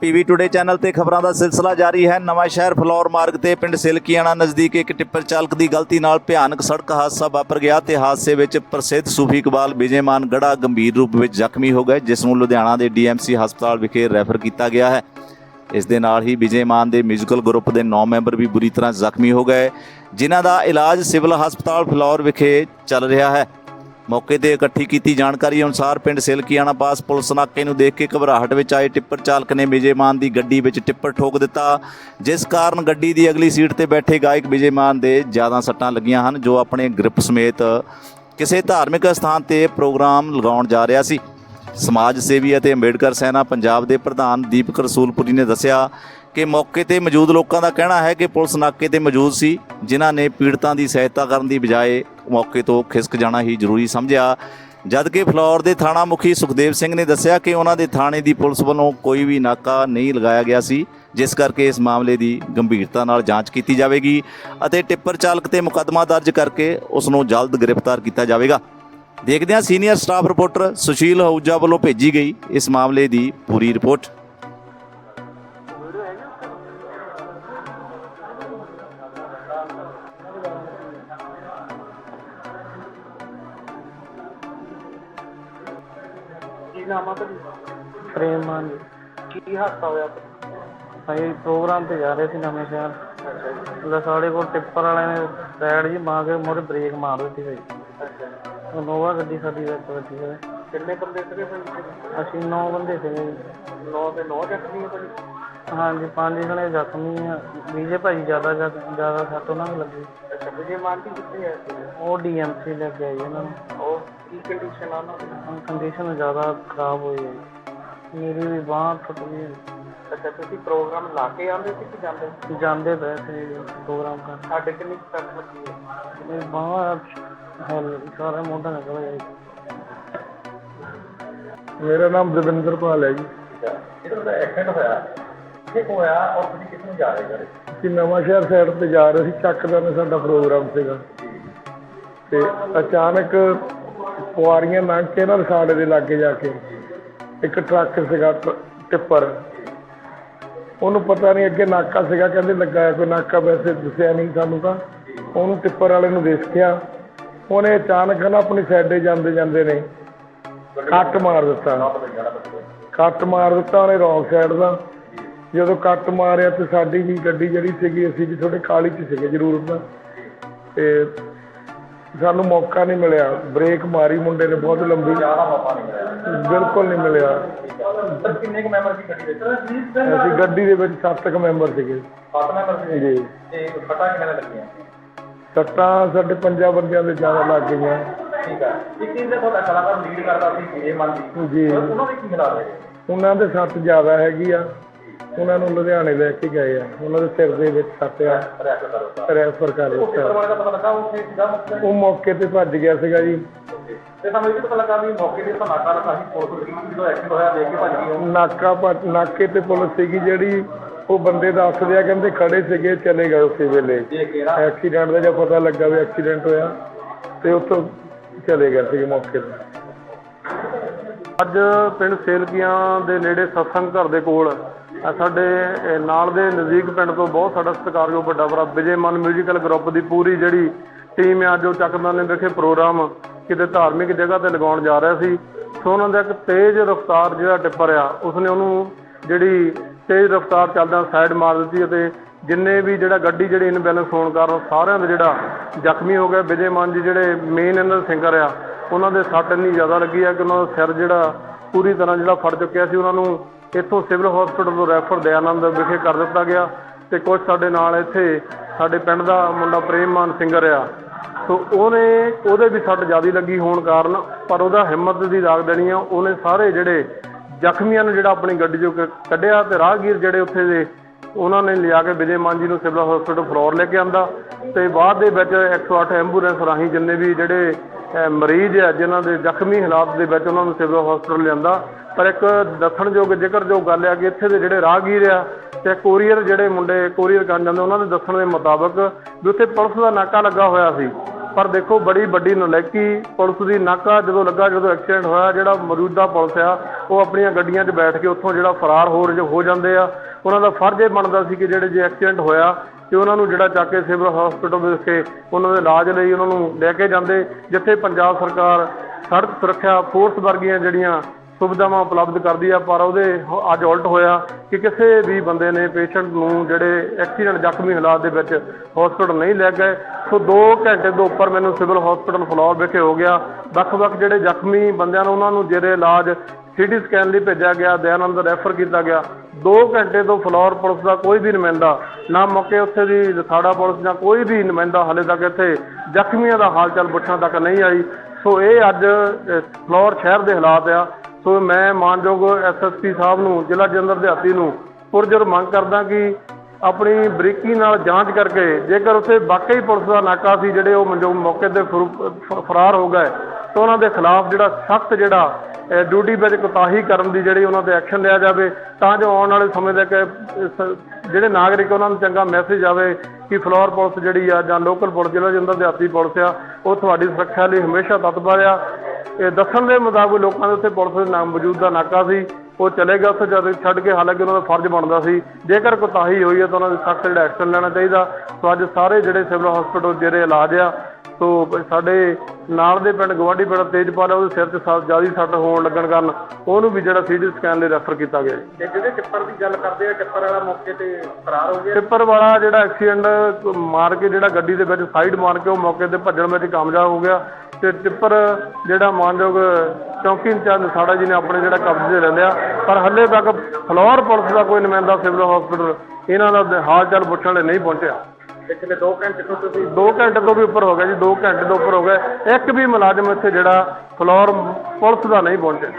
PV today channel ਤੇ ਖਬਰਾਂ ਦਾ ਸਿਲਸਿਲਾ ਜਾਰੀ ਹੈ। ਨਵਾਂ ਸ਼ਹਿਰ ਫਲੋਰ ਮਾਰਗ ਤੇ ਪਿੰਡ ਸਿਲਕੀਆਣਾ ਨਜ਼ਦੀਕ ਇੱਕ ਟਿੱਪਰ ਚਾਲਕ ਦੀ ਗਲਤੀ ਨਾਲ ਭਿਆਨਕ ਸੜਕ ਹਾਦਸਾ ਵਾਪਰ ਗਿਆ ਤੇ ਹਾਦਸੇ ਵਿੱਚ ਪ੍ਰਸਿੱਧ ਸੂਫੀ ਇਕਬਾਲ ਵਿਜੇਮਾਨ ਗੜਾ ਗੰਭੀਰ ਰੂਪ ਵਿੱਚ ਜ਼ਖਮੀ ਹੋ ਗਏ, ਜਿਸ ਨੂੰ ਲੁਧਿਆਣਾ ਦੇ ਡੀਐਮਸੀ ਹਸਪਤਾਲ ਵਿਖੇ ਰੈਫਰ ਕੀਤਾ ਗਿਆ ਹੈ। ਇਸ ਦੇ ਨਾਲ ਹੀ ਵਿਜੇਮਾਨ ਦੇ ਮਿਊਜ਼ੀਕਲ ਗਰੁੱਪ ਦੇ 9 ਮੈਂਬਰ ਵੀ ਬੁਰੀ ਤਰ੍ਹਾਂ ਜ਼ਖਮੀ ਹੋ ਗਏ, ਜਿਨ੍ਹਾਂ ਦਾ ਇਲਾਜ ਸਿਵਲ ਹਸਪਤਾਲ ਫਲੋਰ ਵਿਖੇ ਚੱਲ ਰਿਹਾ ਹੈ। ਮੌਕੇ ਤੇ ਇਕੱਠੀ ਕੀਤੀ ਜਾਣਕਾਰੀ ਅਨੁਸਾਰ ਪਿੰਡ ਸਿਲਕੀਆਣਾ ਪਾਸ ਪੁਲਿਸ ਨਾਕੇ ਨੂੰ ਦੇਖ ਕੇ ਘਬਰਾਹਟ ਵਿੱਚ ਆਏ ਟਿੱਪਰ ਚਾਲਕ ਨੇ ਵਿਜੇਮਾਨ ਦੀ ਗੱਡੀ ਵਿੱਚ ਟਿੱਪਰ ਠੋਕ ਦਿੱਤਾ, ਜਿਸ ਕਾਰਨ ਗੱਡੀ ਦੀ ਅਗਲੀ ਸੀਟ ਤੇ ਬੈਠੇ ਗਾਇਕ ਵਿਜੇਮਾਨ ਦੇ ਜ਼ਿਆਦਾ ਸੱਟਾਂ ਲੱਗੀਆਂ ਹਨ, ਜੋ ਆਪਣੇ ਗ੍ਰਿਪ ਸਮੇਤ ਕਿਸੇ ਧਾਰਮਿਕ ਸਥਾਨ ਤੇ ਪ੍ਰੋਗਰਾਮ ਲਗਾਉਣ ਜਾ ਰਿਹਾ ਸੀ। ਸਮਾਜ ਸੇਵੀ ਅਤੇ ਅੰਬੇਡਕਰ ਸੈਨਾ ਪੰਜਾਬ ਦੇ ਪ੍ਰਧਾਨ ਦੀਪਕ ਰਸੂਲਪੁਰੀ ਨੇ ਦੱਸਿਆ ਕਿ ਮੌਕੇ ਤੇ ਮੌਜੂਦ ਲੋਕਾਂ ਦਾ ਕਹਿਣਾ ਹੈ ਕਿ ਪੁਲਿਸ ਨਾਕੇ ਤੇ ਮੌਜੂਦ ਸੀ, ਜਿਨ੍ਹਾਂ ਨੇ ਪੀੜਤਾਂ ਦੀ ਸਹਾਇਤਾ ਕਰਨ ਦੀ ਬਜਾਏ ਮੌਕੇ ਤੋਂ ਖਿਸਕ ਜਾਣਾ ਹੀ ਜ਼ਰੂਰੀ ਸਮਝਿਆ। ਜਦਕਿ ਫਲੌਰ ਦੇ ਥਾਣਾ ਮੁਖੀ ਸੁਖਦੇਵ ਸਿੰਘ ਨੇ ਦੱਸਿਆ ਕਿ ਉਹਨਾਂ ਦੇ ਥਾਣੇ ਦੀ ਪੁਲਿਸ ਵੱਲੋਂ ਕੋਈ ਵੀ ਨਾਕਾ ਨਹੀਂ ਲਗਾਇਆ ਗਿਆ ਸੀ, ਜਿਸ ਕਰਕੇ ਇਸ ਮਾਮਲੇ ਦੀ ਗੰਭੀਰਤਾ ਨਾਲ ਜਾਂਚ ਕੀਤੀ ਜਾਵੇਗੀ ਅਤੇ ਟਿੱਪਰ ਚਾਲਕ ਤੇ ਮੁਕੱਦਮਾ ਦਰਜ ਕਰਕੇ ਉਸ ਨੂੰ ਜਲਦ ਗ੍ਰਿਫਤਾਰ ਕੀਤਾ ਜਾਵੇਗਾ। ਦੇਖਦੇ ਹਾਂ senior staff reporter Sushil Ahuja ਵੱਲੋਂ ਭੇਜੀ ਗਈ ਇਸ ਮਾਮਲੇ ਦੀ ਪੂਰੀ ਰਿਪੋਰਟ। ਨਾਮ ਆ ਭਾਜੀ ਪ੍ਰੇਮ ਮਾਨ ਜੀ। ਕੀ ਹਾਦਸਾ ਹੋਇਆ? ਅਸੀਂ ਪ੍ਰੋਗਰਾਮ ਤੇ ਜਾ ਰਹੇ ਸੀ ਨਵੇਂ ਸ਼ਹਿਰ। ਉਹਦਾ ਸਾਡੇ ਕੋਲ ਟਿੱਪਰ ਵਾਲਿਆਂ ਨੇ ਸਾਈਡ ਜੀ ਮਾਰ ਕੇ ਮੋਰੇ ਬ੍ਰੇਕ ਮਾਰ ਦਿੱਤੀ ਹੋਈ ਅੱਛਾ ਨੋਵਾ ਗੱਡੀ ਸਾਡੀ ਵਿੱਚ ਵੱਜੀ ਹੋਈ। ਕਿੰਨੇ ਬੰਦੇ ਸੀਗੇ ਭਾਜੀ ਅਸੀਂ 9 ਬੰਦੇ ਸੀਗੇ ਜੀ। ਨੌ ਦੇ ਨੌ ਜ਼ਖਮੀ ਆ ਭਾਜੀ? ਹਾਂਜੀ ਪੰਜ ਜਣੇ ਜ਼ਖਮੀ ਆ। ਵੀਜੇ ਭਾਈ ਜ਼ਿਆਦਾ ਜ਼ਖ- ਜ਼ਿਆਦਾ ਸੱਟ ਉਹਨਾਂ ਨੂੰ ਲੱਗੀ। ਅੱਛਾ ਵਿਜੇ ਮਾਨ ਜੀ ਕਿੱਥੇ ਹੈ ਉਹ ਡੀਐਮਸੀ ਲੈ ਕੇ ਆਈ ਉਹਨਾਂ ਨੂੰ। ਉਹ ਕੀ ਕੰਡੀਸ਼ਨ ਆ ਉਹਨਾਂ ਦੀ ਹੁਣ ਕੰਡੀਸ਼ਨ ਜ਼ਿਆਦਾ ਖਰਾਬ ਹੋਈ ਹੈ। ਮੇਰੀ ਵੀ ਬਾਂਹ ਟੁੱਟ ਗਈ ਹੈ। ਅੱਛਾ ਤੁਸੀਂ ਪ੍ਰੋਗਰਾਮ ਲਾ ਕੇ ਆਉਂਦੇ ਸੀ ਕਿ ਜਾਂਦੇ ਸੀ? ਜਾਂਦੇ ਪਏ ਸੀ ਪ੍ਰੋਗਰਾਮ ਕਰਨ। ਸਾਡੇ ਕਿੰਨੀ ਕੁ ਸੱਟ ਲੱਗੀ ਹੈ? ਮੇਰੀ ਬਾਂਹ ਹਲ ਸਾਰਾ ਮੋਢਾ ਨਿਕਲ ਗਿਆ ਜੀ। ਮੇਰਾ ਨਾਮ ਦਵਿੰਦਰ ਪਾਲ ਹੈ ਜੀ। ਜਿਹੜਾ ਦਾ ਐਕਸੀਡੈਂਟ ਹੋਇਆ। ਕਿੱਥੇ ਕੁ ਹੋਇਆ ਔਰ ਤੁਸੀਂ ਕਿੱਥੇ ਨੂੰ ਜਾ ਰਹੇ ਅਸੀਂ ਨਵਾਂ ਸ਼ਹਿਰ ਸਾਈਡ ਤੇ ਜਾ ਰਹੇ ਸੀ। ਚੱਕਦਾ ਨੇ ਸਾਡਾ ਪ੍ਰੋਗਰਾਮ ਸੀਗਾ। ਤੇ ਅਚਾਨਕ ਪੁਆਰੀਆਂ ਲੰਘ ਕੇ ਨਾ ਰਸਾੜੇ ਦੇ ਲਾਗੇ ਜਾ ਕੇ, ਇੱਕ ਟਰੱਕ ਸੀਗਾ ਟ- ਟਿੱਪਰ। ਉਹਨੂੰ ਪਤਾ ਨਹੀਂ ਅੱਗੇ ਨਾਕਾ ਸੀਗਾ, ਕਹਿੰਦੇ ਲੱਗਾ ਹੈ ਕੋਈ ਨਾਕਾ, ਵੈਸੇ ਦੱਸਿਆ ਨਹੀਂ ਸਾਨੂੰ ਤਾਂ। ਉਹਨੂੰ ਟਿੱਪਰ ਵਾਲੇ ਨੂੰ ਦੇਖਿਆ। ਉਹਨੇ ਅਚਾਨਕ ਨਾ ਆਪਣੀ ਸਾਈਡੇ ਜਾਂਦੇ ਜਾਂਦੇ ਨੇ, ਕੱਟ ਮਾਰ ਦਿੱਤਾ। ਕੱਟ ਮਾਰ ਦਿੱਤਾ ਉਹਨੇ ਰੌਂਗ ਸਾਈਡ ਦਾ। ਜਦੋਂ ਕੱਟ ਮਾਰਿਆ ਤੇ ਸਾਡੀ ਵੀ ਗੱਡੀ ਜਿਹੜੀ ਸੀਗੀ, ਅਸੀਂ ਵੀ ਥੋੜੇ ਕਾਲੀ ਚ ਸੀਗੇ ਜ਼ਰੂਰ। ਤਾਂ ਤੇ ਸਾਨੂੰ ਮੌਕਾ ਨਹੀਂ ਮਿਲਿਆ। ਬ੍ਰੇਕ ਮਾਰੀ ਮੁੰਡੇ ਨੇ ਬਹੁਤ ਲੰਬੀ। ਬਿਲਕੁਲ ਨਹੀਂ ਮਿਲਿਆ। ਸਰ ਕਿੰਨੇ ਕੁ ਮੈਂਬਰ ਸੀ ਗੱਡੀ ਵਿੱਚ ਅਸੀਂ ਗੱਡੀ ਦੇ ਵਿੱਚ ਸੱਤ ਕੁ ਮੈਂਬਰ ਸੀਗੇ। ਸੱਤ ਮੈਂਬਰ ਸੀ ਜੀ। ਤੇ ਫਟਾ ਕਿੰਨੇ ਲੱਗੀਆਂ? ਸੱਟਾਂ ਸਾਡੇ ਪੰਜਾਂ ਬੰਦਿਆਂ ਦੇ ਜ਼ਿਆਦਾ ਲੱਗ ਗਈਆਂ। ਠੀਕ ਆ। ਇੱਕ ਚੀਜ਼ ਦਾ ਤੁਹਾਡਾ ਕਲਾਕਾਰ ਲੀਡ ਕਰਦਾ ਸੀ ਮਾਨ ਜੀ। ਉਹਨਾਂ ਦੇ ਕੀ ਹਾਲਾਤ ਹੈ ਉਹਨਾਂ ਦੇ ਸੱਟ ਜ਼ਿਆਦਾ ਹੈਗੀ ਆ। ਉਹਨਾਂ ਨੂੰ ਲੁਧਿਆਣੇ ਲੈ ਕੇ ਗਏ ਆ। ਉਹਨਾਂ ਦੇ ਸਿਰ ਦੇ ਵਿੱਚ ਸੱਟ ਆ ਰੈਫਰ ਕਰੋ ਰੈਫਰ ਕਰ ਉੱਥੇ ਦਿੱਤਾ। ਪਰਵਾਲੇ ਦਾ ਪਤਾ ਲੱਗਾ ਉੱਥੇ ਸੀਗਾ ਮਤਲਬ ਉਹ ਮੌਕੇ ਤੇ ਭੱਜ ਗਿਆ ਸੀਗਾ ਜੀ। ਤੇ ਸਾਨੂੰ ਇਹ ਵੀ ਪਤਾ ਲੱਗਾ ਵੀ ਮੌਕੇ ਤੇ ਸਨਾਟਾ ਰਖਾ ਸੀ ਪੁਲਿਸ ਦੀ ਜਦੋਂ ਐਕਸੀਡੈਂਟ ਹੋਇਆ ਦੇਖ ਕੇ ਭੱਜ ਗਈ ਉਹ। ਨਾਕਾ ਭੱਜ- ਨਾਕੇ ਤੇ ਪੁਲਿਸ ਸੀਗੀ ਜਿਹੜੀ ਉਹ ਬੰਦੇ ਦੱਸਦੇ ਆ ਕਹਿੰਦੇ ਖੜੇ ਸੀਗੇ ਚਲੇ ਗਏ ਉਸੇ ਵੇਲੇ। ਦੇਖ ਕੇ ਨਾ। ਐਕਸੀਡੈਂਟ ਦਾ ਜਦ ਪਤਾ ਲੱਗਾ ਵੀ ਐਕਸੀਡੈਂਟ ਹੋਇਆ ਤੇ ਉੱਥੋਂ ਚਲੇ ਗਏ ਸੀਗੇ ਮੌਕੇ ਤੇ। ਅੱਜ ਪਿੰਡ ਸੇਲਕੀਆਂ ਦੇ ਨੇੜੇ ਸਤਸੰਗ ਘਰ ਦੇ ਕੋਲ ਸਾਡੇ ਨਾਲ ਦੇ ਨਜ਼ਦੀਕ ਪਿੰਡ ਤੋਂ ਬਹੁਤ ਸਾਡਾ ਸਤਿਕਾਰਯੋਗ ਵੱਡਾ ਭਰਾ ਵਿਜੇ ਮਨ ਮਿਊਜ਼ੀਕਲ ਗਰੁੱਪ ਦੀ ਪੂਰੀ ਜਿਹੜੀ ਟੀਮ ਹੈ ਅੱਜ ਉਹ ਚੱਕਦਾਨੇ ਵਿਖੇ ਪ੍ਰੋਗਰਾਮ ਕਿਤੇ ਧਾਰਮਿਕ ਜਗ੍ਹਾ ਤੇ ਲਗਾਉਣ ਜਾ ਰਿਹਾ ਸੀ। ਸੋ ਉਹਨਾਂ ਦਾ ਇੱਕ ਤੇਜ਼ ਰਫ਼ਤਾਰ ਜਿਹੜਾ ਟਿੱਪਰ ਆ, ਉਸਨੇ ਉਹਨੂੰ ਜਿਹੜੀ ਤੇਜ਼ ਰਫ਼ਤਾਰ ਚੱਲਦਾ ਸਾਈਡ ਮਾਰ ਦਿੱਤੀ ਅਤੇ ਜਿੰਨੇ ਵੀ ਜਿਹੜਾ ਗੱਡੀ ਜਿਹੜੀ ਇਨਬੈਲੈਂਸ ਹੋਣ ਕਾਰਨ ਸਾਰਿਆਂ ਦਾ ਜਿਹੜਾ ਜ਼ਖਮੀ ਹੋ ਗਿਆ। ਵਿਜੇ ਮਾਨ ਜੀ ਜਿਹੜੇ ਮੇਨ ਇਹਨਾਂ ਦੇ ਸਿੰਗਰ ਆ, ਉਹਨਾਂ ਦੇ ਸੱਟ ਇੰਨੀ ਜ਼ਿਆਦਾ ਲੱਗੀ ਆ ਕਿ ਉਹਨਾਂ ਦਾ ਸਿਰ ਜਿਹੜਾ ਪੂਰੀ ਤਰ੍ਹਾਂ ਜਿਹੜਾ ਫੜ ਚੁੱਕਿਆ ਸੀ, ਉਹਨਾਂ ਨੂੰ ਇੱਥੋਂ ਸਿਵਲ ਹਸਪੀਟਲ ਤੋਂ ਰੈਫਰ ਦਇਆਨੰਦ ਵਿਖੇ ਕਰ ਦਿੱਤਾ ਗਿਆ ਤੇ ਕੁਝ ਸਾਡੇ ਨਾਲ ਇੱਥੇ ਸਾਡੇ ਪਿੰਡ ਦਾ ਮੁੰਡਾ ਪ੍ਰੇਮ ਮਾਨ ਸਿੰਗਰ ਆ। ਸੋ ਉਹਨੇ, ਉਹਦੇ ਵੀ ਸੱਟ ਜ਼ਿਆਦਾ ਲੱਗੀ ਹੋਣ ਕਾਰਨ, ਪਰ ਉਹਦਾ ਹਿੰਮਤ ਦੀ ਦਾਗ ਦੇਣੀ ਆ। ਉਹਨੇ ਸਾਰੇ ਜਿਹੜੇ ਜ਼ਖਮੀਆਂ ਨੂੰ ਜਿਹੜਾ ਆਪਣੀ ਗੱਡੀ ਚੋਂ ਕੱਢਿਆ ਤੇ ਰਾਹਗੀਰ ਜਿਹੜੇ ਉੱਥੇ ਦੇ, ਉਹਨਾਂ ਨੇ ਲਿਆ ਕੇ ਵਿਜੇ ਮਾਨ ਜੀ ਨੂੰ ਸਿਵਲ ਹਸਪੀਟਲ ਫਲੋਰ ਲੈ ਕੇ ਆਂਦਾ। ਤੇ ਬਾਅਦ ਦੇ ਵਿੱਚ 108 ਐਂਬੂਲੈਂਸ ਰਾਹੀਂ ਜਿੰਨੇ ਵੀ ਜਿਹੜੇ ਮਰੀਜ਼ ਆ ਜਿਨ੍ਹਾਂ ਦੇ ਜ਼ਖਮੀ ਹਾਲਾਤ ਦੇ ਵਿੱਚ ਉਹਨਾਂ ਨੂੰ ਸਿਵਲ ਹਸਪੀਟਲ ਲਿਆਂਦਾ। ਪਰ ਇੱਕ ਦੱਸਣਯੋਗ ਜ਼ਿਕਰਯੋਗ ਗੱਲ ਹੈ ਕਿ ਇੱਥੇ ਦੇ ਜਿਹੜੇ ਰਾਹਗੀਰ ਆ ਤੇ ਕੋਰੀਅਰ ਜਿਹੜੇ ਮੁੰਡੇ, ਕੋਰੀਅਰ ਕਰਨ ਜਾਂਦੇ ਉਹਨਾਂ ਦੇ ਦੱਸਣ ਦੇ ਮੁਤਾਬਕ ਵੀ ਉੱਥੇ ਪੁਲਿਸ ਦਾ ਨਾਕਾ ਲੱਗਾ ਹੋਇਆ ਸੀ। ਪਰ ਦੇਖੋ ਬੜੀ ਵੱਡੀ ਨਲੈਕੀ ਪੁਲਿਸ ਦੀ ਨਾਕਾ ਜਦੋਂ ਲੱਗਾ, ਜਦੋਂ ਐਕਸੀਡੈਂਟ ਹੋਇਆ, ਜਿਹੜਾ ਮੌਜੂਦਾ ਪੁਲਿਸ ਆ, ਉਹ ਆਪਣੀਆਂ ਗੱਡੀਆਂ 'ਚ ਬੈਠ ਕੇ ਉੱਥੋਂ ਜਿਹੜਾ ਫਰਾਰ ਹੋ ਰ- ਹੋ ਜਾਂਦੇ ਆ। ਉਹਨਾਂ ਦਾ ਫਰਜ਼ ਇਹ ਬਣਦਾ ਸੀ ਕਿ ਜਿਹੜੇ ਜੇ ਐਕਸੀਡੈਂਟ ਹੋਇਆ ਤੇ ਉਹਨਾਂ ਨੂੰ ਜਿਹੜਾ ਚੱਕ ਕੇ ਸਿਵਲ ਹਸਪੀਟਲ ਵਿੱਚ ਕੇ ਉਹਨਾਂ ਦੇ ਇਲਾਜ ਲਈ ਉਹਨਾਂ ਨੂੰ ਲੈ ਕੇ ਜਾਂਦੇ, ਜਿੱਥੇ ਪੰਜਾਬ ਸਰਕਾਰ ਸੜਕ ਸੁਰੱਖਿਆ ਫੋਰਸ ਵਰਗੀਆਂ ਜਿਹੜੀਆਂ ਸੁਵਿਧਾਵਾਂ ਉਪਲਬਧ ਕਰਦੀ ਆ ਪਰ ਉਹਦੇ ਹ- ਅੱਜ ਉਲਟ ਹੋਇਆ ਕਿ ਕਿਸੇ ਵੀ ਬੰਦੇ ਨੇ ਪੇਸ਼ੈਂਟ ਨੂੰ ਜਿਹੜੇ ਐਕਸੀਡੈਂਟ ਜ਼ਖਮੀ ਹਾਲਾਤ ਦੇ ਵਿੱਚ ਹਸਪੀਟਲ ਨਹੀਂ ਲੈ ਗਏ। ਸੋ 2 ਘੰਟੇ ਤੋਂ ਉੱਪਰ ਮੈਨੂੰ ਸਿਵਲ ਹਸਪੀਟਲ ਫਲੋਰ ਵਿਖੇ ਹੋ ਗਿਆ। ਵੱਖ-ਵੱਖ ਜਿਹੜੇ ਜ਼ਖਮੀ ਬੰਦਿਆਂ ਨੂੰ ਉਹਨਾਂ ਨੂੰ ਜਿਹੜੇ ਇਲਾਜ ਸਿਟੀ ਸਕੈਨ ਲਈ ਭੇਜਿਆ ਗਿਆ ਦਇਆਨੰਦ ਰੈਫਰ ਕੀਤਾ ਗਿਆ। 2 ਘੰਟੇ ਤੋਂ ਫਲੋਰ ਪੁਲਿਸ ਦਾ ਕੋਈ ਵੀ ਨੁਮਾਇੰਦਾ ਨਾ ਮੌਕੇ ਉੱਥੇ ਦੀ ਲਥਾੜਾ ਪੁਲਿਸ ਜਾਂ ਕੋਈ ਵੀ ਨੁਮਾਇੰਦਾ ਹਾਲੇ ਤੱਕ ਇੱਥੇ ਜ਼ਖਮੀਆਂ ਦਾ ਹਾਲ ਚਾਲ ਪੁੱਛਣ ਤੱਕ ਨਹੀਂ ਆਈ। ਸੋ ਇਹ ਅੱਜ ਅ, ਫਲੋਰ ਸ਼ਹਿਰ ਦੇ ਹਾਲਾਤ ਆ। ਸੋ ਮੈਂ ਮਾਨਯੋਗ ਐਸਐਸਪੀ ਸਾਹਿਬ ਨੂੰ, ਜ਼ਿਲ੍ਹਾ ਜਨਰਲ ਦਿਹਾਤੀ ਨੂੰ ਪੁਰਜਰ ਮੰਗ ਕਰਦਾ ਕਿ ਆਪਣੀ ਬਰੀਕੀ ਨਾਲ ਜਾਂਚ ਕਰਕੇ ਜੇਕਰ ਉੱਥੇ ਵਾਕਈ ਪੁਲਿਸ ਦਾ ਨਾਕਾ ਸੀ ਜਿਹੜੇ ਉਹ ਮਨਜੋ, ਮੌਕੇ ਤੇ ਫਰੂ- ਫਰਾਰ ਹੋ ਗਏ, ਤਾਂ ਉਹਨਾਂ ਦੇ ਖਿਲਾਫ ਜਿਹੜਾ ਸਖਤ ਜਿਹੜਾ ਡਿਊਟੀ ਵਿੱਚ ਕੋਤਾਹੀ ਕਰਨ ਦੀ ਜਿਹੜੀ ਉਹਨਾਂ ਤੇ ਐਕਸ਼ਨ ਲਿਆ ਜਾਵੇ, ਤਾਂ ਜੋ ਆਉਣ ਵਾਲੇ ਸਮੇਂ ਤੱਕ ਜਿਹੜੇ ਨਾਗਰਿਕ ਉਹਨਾਂ ਨੂੰ ਚੰਗਾ ਮੈਸੇਜ ਆਵੇ ਕਿ ਫਲੋਰ ਪੁਲਿਸ ਜਿਹੜੀ ਆ ਜਾਂ ਲੋਕਲ ਪੁਲਿਸ, ਜ਼ਿਲ੍ਹਾ ਜੰਦਰ ਦਿਹਾਤੀ ਪੁਲਿਸ ਆ, ਉਹ ਤੁਹਾਡੀ ਸੁਰੱਖਿਆ ਲਈ ਹਮੇਸ਼ਾ ਤਤਪਰ ਆ। ਇਹ ਦੱਸਣ ਦੇ ਮੁਤਾਬਕ ਲੋਕਾਂ ਦੇ ਉੱਤੇ ਪੁਲਿਸ ਦੇ ਨਾਮ ਵਜੂਦ ਦਾ ਨਾਕਾ ਸੀ। ਉਹ ਚਲੇ ਗਿਆ ਉੱਥੇ ਜਦ ਛੱਡ ਕੇ ਹਾਲਾਂਕਿ ਉਹਨਾਂ ਦਾ ਫਰਜ਼ ਬਣਦਾ ਸੀ। ਜੇਕਰ ਕੋਤਾਹੀ ਹੋਈ ਹੈ ਤਾਂ ਉਹਨਾਂ ਦੇ ਸਖਤ ਜਿਹੜਾ ਐਕਸ਼ਨ ਲੈਣਾ ਚਾਹੀਦਾ। ਸੋ ਅੱਜ ਸਾਰੇ ਜਿਹੜੇ ਸਿਵਲ ਹਸਪੀਟਲ ਜਿਹੜੇ ਇਲਾਜ ਆ ਸੋ ਸਾਡੇ ਨਾਲ ਦੇ ਪਿੰਡ ਗਵਾਂਢੀ ਪਿੰਡ ਤੇਜਪਾਲ ਉਹਦੇ ਸਿਰ 'ਚ ਸੱਟ ਜ਼ਿਆਦਾ ਸੱਟ ਹੋਣ ਲੱਗਣ ਕਾਰਨ ਉਹਨੂੰ ਵੀ ਜਿਹੜਾ ਸੀਟੀ ਸਕੈਨ ਲਈ ਰੈਫਰ ਕੀਤਾ ਗਿਆ। ਤੇ ਜਿਹੜੇ ਟਿੱਪਰ ਦੀ ਗੱਲ ਕਰਦੇ ਆ ਟਿੱਪਰ ਵਾਲਾ ਮੌਕੇ ਤੇ ਫਰਾਰ ਹੋ ਗਿਆ। ਟਿੱਪਰ ਵਾਲਾ ਜਿਹੜਾ ਐਕਸੀਡੈਂਟ ਮਾਰ ਕੇ ਜਿਹੜਾ ਗੱਡੀ ਦੇ ਵਿੱਚ ਸਾਈਡ ਮਾਰ ਕੇ ਉਹ ਮੌਕੇ ਤੇ ਭੱਜਣ ਵਿੱਚ ਕਾਮਯਾਬ ਹੋ ਗਿਆ। ਤੇ ਟਿੱਪਰ ਜਿਹੜਾ ਮਾਨਯੋਗ ਚੌਂਕੀ ਇੰਚਾਰਜ ਸਾੜਾ ਜੀ ਨੇ ਆਪਣੇ ਜਿਹੜਾ ਕਬਜ਼ੇ ਲੈ ਲਿਆ ਪਰ ਹੱਲੇ ਤੱਕ ਫਲੋਰ ਪੁਲਿਸ ਦਾ ਕੋਈ ਨੁਮਾਇੰਦਾ ਸਿਵਲ ਹਸਪੀਟਲ ਇਹਨਾਂ ਦਾ ਹਾਲ ਚਾਲ ਪੁੱਛਣ ਲਈ ਨਹੀਂ ਪਹੁੰਚਿਆ। ਪਿਛਲੇ 2 ਘੰਟੇ ਤੋਂ ਤੁਸੀਂ 2 ਘੰਟੇ ਤੋਂ ਵੀ ਉੱਪਰ ਹੋ ਗਿਆ ਜੀ 2 ਘੰਟੇ ਤੋਂ ਉੱਪਰ ਹੋ ਗਏ ਇੱਕ ਵੀ ਮੁਲਾਜ਼ਮ ਇੱਥੇ ਜਿਹੜਾ ਫਲੋਰ ਪੁਲਿਸ ਦਾ ਨਹੀਂ ਪਹੁੰਚਿਆ।